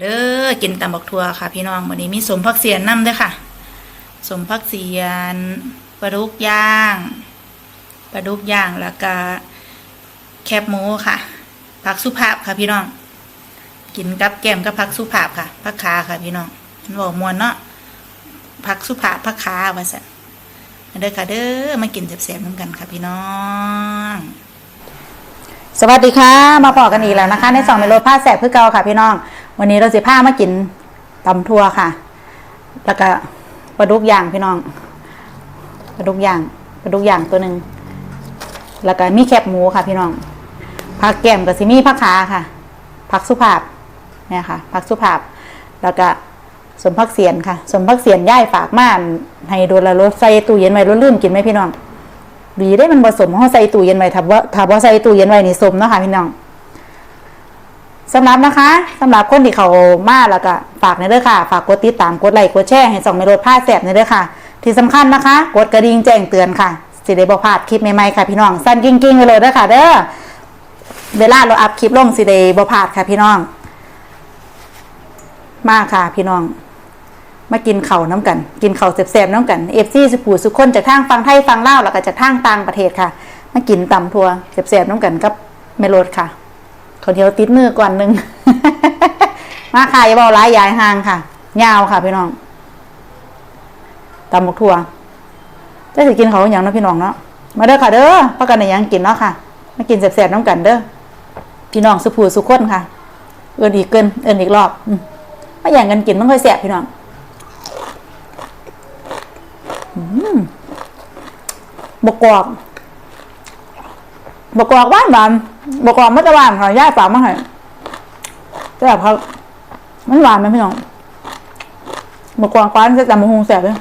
เด้อกินตำบักทั่วค่ะ พี่น้องวันนี้มีสมพักเสียนนำด้วยค่ะ สมพักเสียนปลาดุกย่างปลาดุกย่างแล้วก็แคบหมูค่ะผักสุภาพค่ะพี่น้อง กินกับแก้มกับผักสุภาพค่ะผักขาค่ะพี่น้องมันบอกมวนเนาะผักสุภาพผักขาว่าสันเด้อค่ะเด้อมากินแซ่บๆน้ำกันค่ะพี่น้องสวัสดีค่ะ มาพอกันอีกแล้วนะคะ ในสองในรถผ้าแสบเพื่อเก่าค่ะพี่น้อง วันนี้เราสิผ้ามากินตำทัวค่ะ แล้วก็ปลาดุกย่างพี่น้องปลาดุกย่างปลาดุกย่างตัวหนึ่งแล้วก็มีแคบหมูค่ะพี่น้องผักแก้มกับซิมีผักขาค่ะผักสุภาพเนี่ยค่ะผักสุภาพ แล้วก็สมพักเสียนค่ะ สมพักเสียนย่ายฝากม่านให้โดนละรถใส่ตู้เย็นไว้รถลื่นกินไหมพี่น้องดีได้มันผสมเขาใส่ตู้เย็นไว้ถ้าว่าถ้าว่าใส่ตู้เย็นไว้นี่สมเนาะค่ะพี่น้อง สำหรับนะคะสำหรับคนที่เขามาแล้วก็ฝากในเด้อค่ะ ฝากกดติดตามกดไลค์กดแชร์ให้ส่องไม่ลดผ้าแสบในเด้อค่ะ ที่สำคัญนะคะ กดกระดิ่งแจ้งเตือนค่ะสิได้บ่พลาดคลิปใหม่ๆค่ะพี่น้องสั้นกิ้งๆไปเลยเด้อค่ะ เด้อเวลาเราอัพคลิปลงสิได้บ่พลาดค่ะพี่น้อง มาค่ะพี่น้อง มากินเข่าน้ำกัน กินเข่าวแซ่บๆน้ำกันเอฟซีสุผูสุคนจากทางฟังไทยฟังเล่าแล้วก็จากทางต่างประเทศค่ะ มากินตำทัวแซ่บๆน้ำกันกับเมโลดค่ะ ขาวเหนียวติดมือก่อนหนึ่งมาค่ะอย่าเบาร้ายยายห่างค่ะ ยาวค่ะพี่น้องตำบักทัวจะสิกินเขาอย่างนะพี่น้องเนาะมาเด้อค่ะ เด้อพักกันในยังกินเนาะค่ะมากินแซ่บๆน้ำกันเด้อพี่น้องสุผูสุขคนค่ะ เอินอีกเกินเอินอีกรอบมาอย่างกันกินมันค่อยแซ่บพี่น้องบกกอกบกกอกหวานหวาน บอกกอกไม่จะหวานค่ะย่าฝากมาให้แต่แบบเขามันหวานไหมพี่น้องบอกกอกหวานจะตำมะฮุงแสบเลย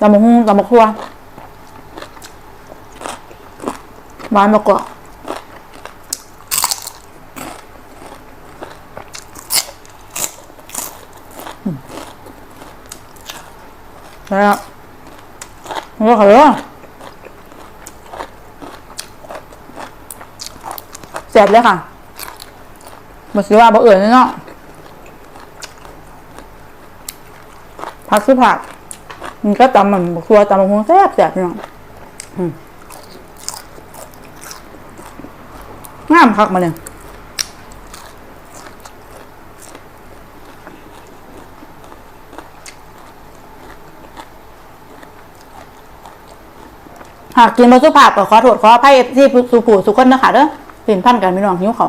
ตำมะฮุงตำมะครัวหวานบกกอกอืมแล้วนี่ค่ะเด้อ แซ่บเลยค่ะมาซื้อว่าบ่เอื่นเนาะผักซื้อผักมันก็ตำมันบกทัวตำมันคงแซ่บแซ่บพี่น้องอืมงามคักมาเลยหากกินมาสุภาพก็ขอโทษขออภัยที่สุผูสุคนนะคะเด้อ เป็นพันกันพี่น้องหิวเขา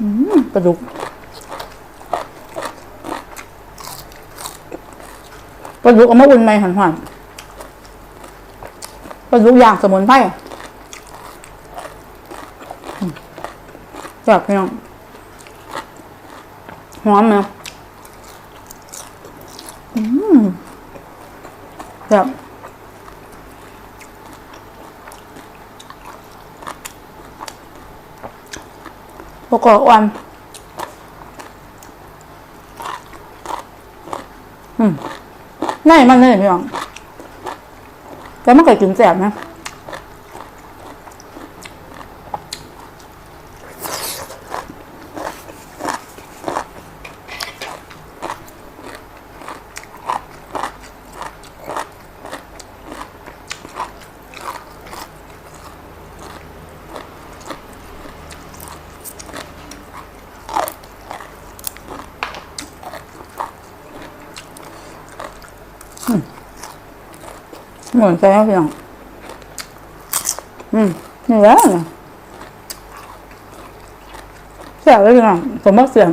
อืมปลาดุกปลาดุกเอามาอุ่นไหมหันหันปลาดุกย่างสมุนไพรแบบพี่น้องหอมนะอืมแบบ บกอบวันอืมง่ามันเลยพี่น้องแต่มันก็กินแสบนะ เหมือนกันพี่น้องอืมนี่แหละเนี่ยแซ่บเลยพี่น้องผมมักเสียง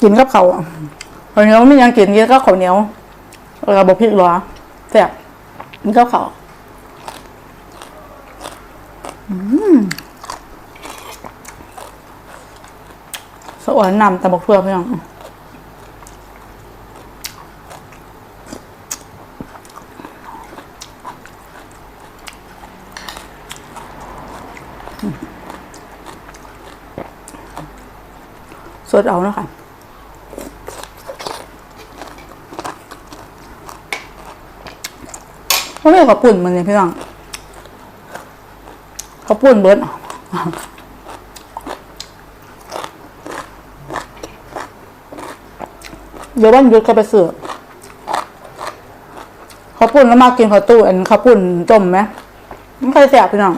กินกับเขาวอะข้าวเหนียวไม่ยังกินกินก็ข้าวเหนียวแล้วก็บกพริกหรอแซ่บกินกับเขาอืมสวรรค์นำแตะบกเฟือพี่น้อง สดเอานะค่ะเพราะไม่ขอปุ่นเหมือนเลยพี่น้องเขาปุ่นเบิร์ดเดี๋ยววันหยุดขาไปเสือข้าวปุ่นแล้วมากินข้าวตู้อันข้าวปุ่นจมไหมไม่เคยแสบพี่น้อง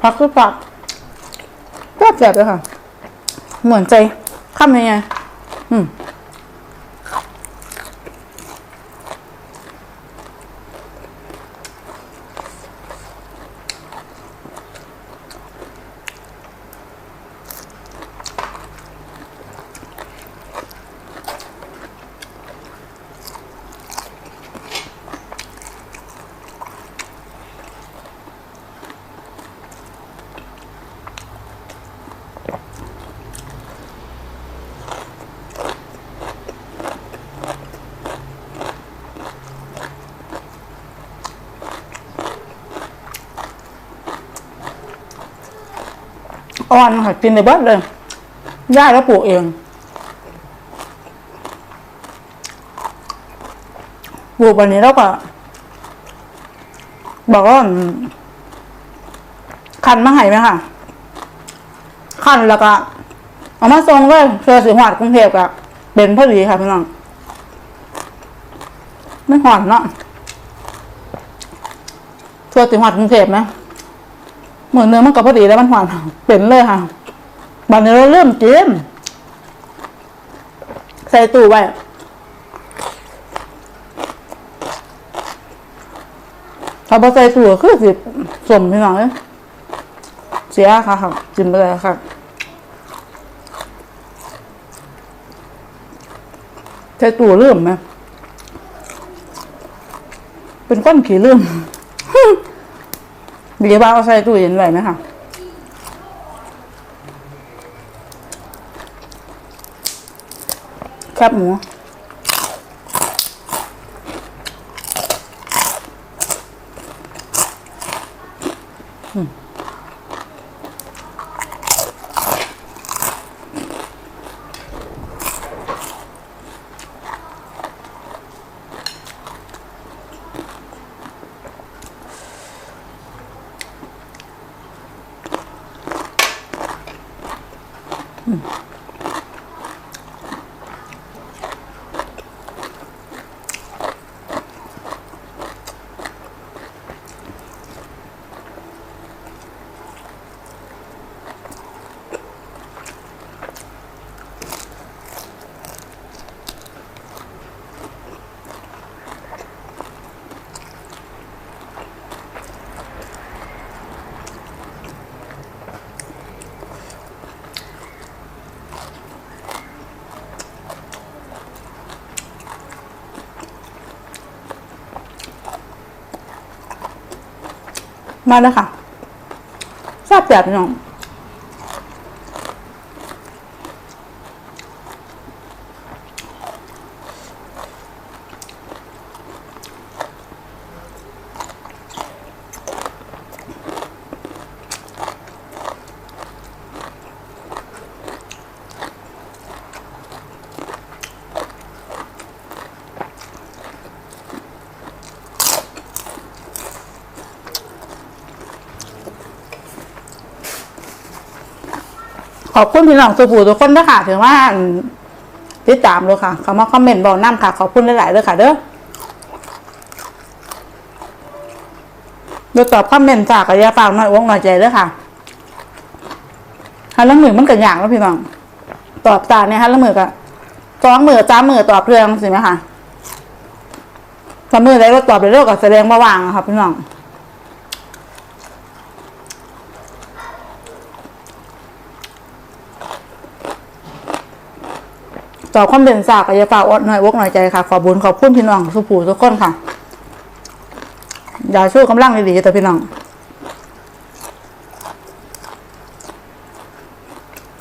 ผักคือผักแซ่บแสบเลยค่ะ เหมือนใจข้ามยังไงอืม อ่อนค่ะกินในเบิดเลยย่าแล้วปลูกเองปลูกวันนี้แล้วก็บอกว่าคันมาให้ไหมค่ะ คันแล้วก็เอามาส่งเลยเพื่อสิหอดกรุงเทพกะเป็นพอดีค่ะพี่น้องไม่หอดเนาะเพื่อสิหอดกรุงเทพไหม มือนเนื้อมันก็พอดีแล้วมันหวานเป็นเลยค่ะบันนี้เราเริ่มกินใส่ตู้ไว้ถ้าพอใส่ตู้คือสิสมพี่น้องเลยเสียค่ะค่ะกินไปเลยค่ะใส่ตู้เริ่มไหมเป็นก้อนขี้เริ่ม ดี๋ยวบ้าเอาใส่ตู้เย็นไว้ไหมคะแคบหมู Hmm. มาแล้วค่ะทราบแบบพี่น้อง อบคุณพี่น้องสุภูทุกคนนะคะถือว่าติดตามเลยค่ะเขามาคอมเมนต์บอกน้ำค่ะ ขอบคุณหลายๆเลยค่ะ เด้อเดี๋ยตอบคอมเมนต์จากกระยาฝากหน่อยวงหน่อยใจเด้อค่ะฮันละมือมันกันอย่างแล้วพี่น้อง ตอบตาเนี่ยฮันละมือกับสองมือจ้ามมือตอบเรื่องสิไหมคะถ้ามือใดก็ตอบเรื่องกับแสดงมาวางค่ะพี่น้อง ตอบคอมเมนสากอย่าฝากอดหน่อยวกหน่อยใจค่ะ ขอบุญขอบคุณพี่น้องสุภูทุกคนค่ะ อย่าช่วยกำลังดีๆแต่พี่น้อง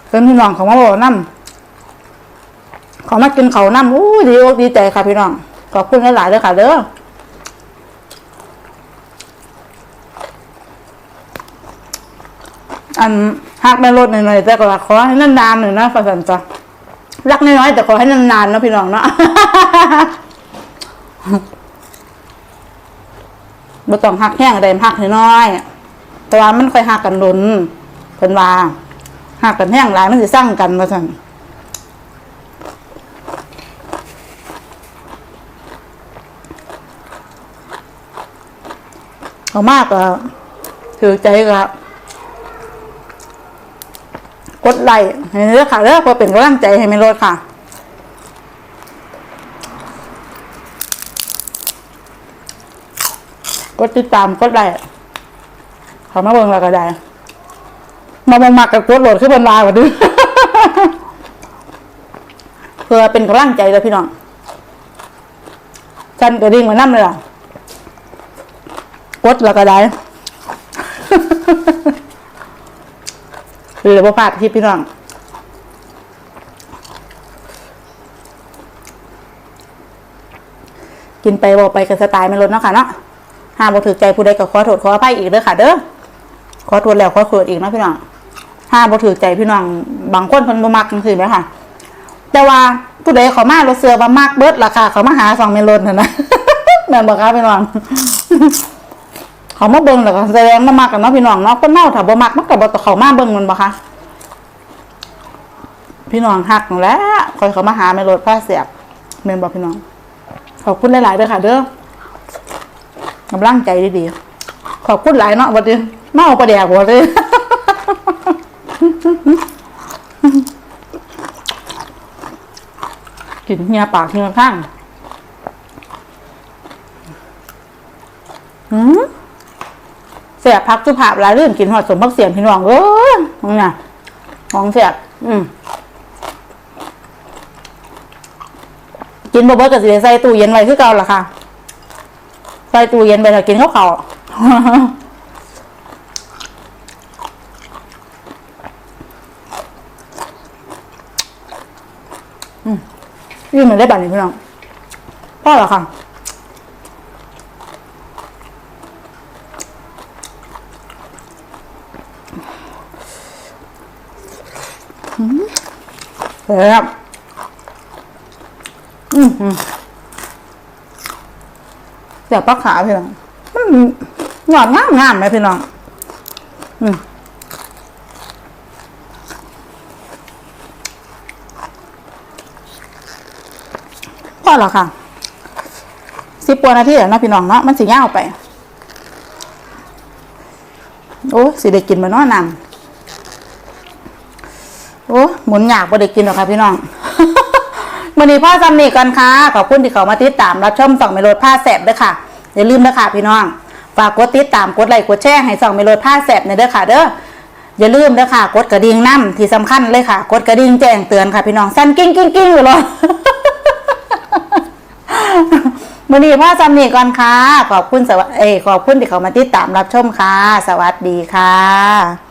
เป็นพี่น้องของมาบอกน้ำขอมากินเขาน้ำอู้ดีอกดีใจค่ะพี่น้อง ขอบคุณหลายๆเลยค่ะเด้ออันหักแม่รถหน่อยๆแต่ก็ขอให้นานๆหน่อยนะฝาสันจ้ะ รักน้อยๆแต่ขอให้นานๆนะพี่น้องเนาะบ่ต้องหักแห้งอะไรหักน้อยๆแต่ว่ามันค่อยหักกันลุนเพิ่นว่าหากกันแห้งหลายมันสิสร้างกันว่าซั่นเอามากก็ถือใจก็ กดไลค์ให้เด้อค่ะเด้อเพื่อเป็นกำลังใจให้แม่รถค่ะกดติดตามกดไลค์เขามาเบิ่งแล้วก็ได้มาบังมักกับกดโหลดขึ้นบนลาวะดิเพื่อเป็นกำลังใจเลยพี่น้องฉันก็ดิ่งมานั่เลยล่ะกดแล้วก็ได้ คือเลยบ่พลาดที่พี่น้องกินไปบอกไปกับสไตล์ไม่ลดเนาะค่ะเนาะห้ามบ่ถือใจผู้ใดก็ขอโทษขออภัยอีกเด้อค่ะ เด้อขอโทษแล้วขอโทษอีกเนาะพี่น้องห้ามบ่ถือใจพี่น้องบางคนเพิ่นบ่มักจังซี่แหมค่ะ แต่ว่าผู้ใดเขามาเราเสือบ่มักเบิดราคาเขามาหาสองเมลอนนั่นนะแม่นบ่คะพี่น้อง เขามาเบิ่งแล้วก็แสดงมามักกันเนาะพี่น้องเนาะคนเมาถ้าบ่มักมันก็บ่ต้องเข้ามาเบิ่งมันบ่คะพี่น้องฮักแล้วคอยเขามาหาเมลอนผ้าเสียบแม่นบ่พี่น้อง ขอบคุณหลายๆเด้อค่ะเด้อกำลังใจดีๆขอบคุณหลายเนาะบัดนี้เมาประแดกหัวเลยกินเฮียปากเฮียข้าง อืม สียบพักสุภาพหลายเรื่องกินหอดสมพักเสียงพี่น้องเอ้ยนี่ไงของเสียบอืมกินบ่เบิดก็สิได้ใส่ตู้เย็นไว้คือเก่าล่ะค่ะ ใส่ตู้เย็นไปถ้ากินข้าวเขาวยืมมันได้บัตรนี่พี่น้องพ่อเหรอคะ แซ่บอืมอืมแซ่บปลาขาพี่น้องหยอดงามงามไหมพี่น้อง อืมพอแล้วค่ะสิบกว่านาทีแล้วเนะพี่น้องเนาะมันสิย่าไป โอ้สิได้กินมาเนาะนำ โอ้หมุนอยากบ่ได้กินหรอกค่ะพี่น้องวันนี้พ่อจำนี่กันค่ะ ขอบคุณที่เขามาติดตามรับชมส่องเมโลดผ้าแสบด้วยค่ะ อย่าลืมนะคะพี่น้อง ฝากกดติดตามกดไลค์กดแชร์ให้ส่องเมโลดผ้าแสบในเด้อค่ะ เด้อ อย่าลืมเด้อค่ะ กดกระดิ่งน้ำที่สำคัญเลยค่ะ กดกระดิ่งแจ้งเตือนค่ะพี่น้องสั้นกิ้งกิ้งกิ้งอยู่เลยมื่อนี้พ่อจำนี่ก่อนค่ะ ขอบคุณสวัสเอยขอบคุณที่เขามาติดตามรับชมค่ะ สวัสดีค่ะ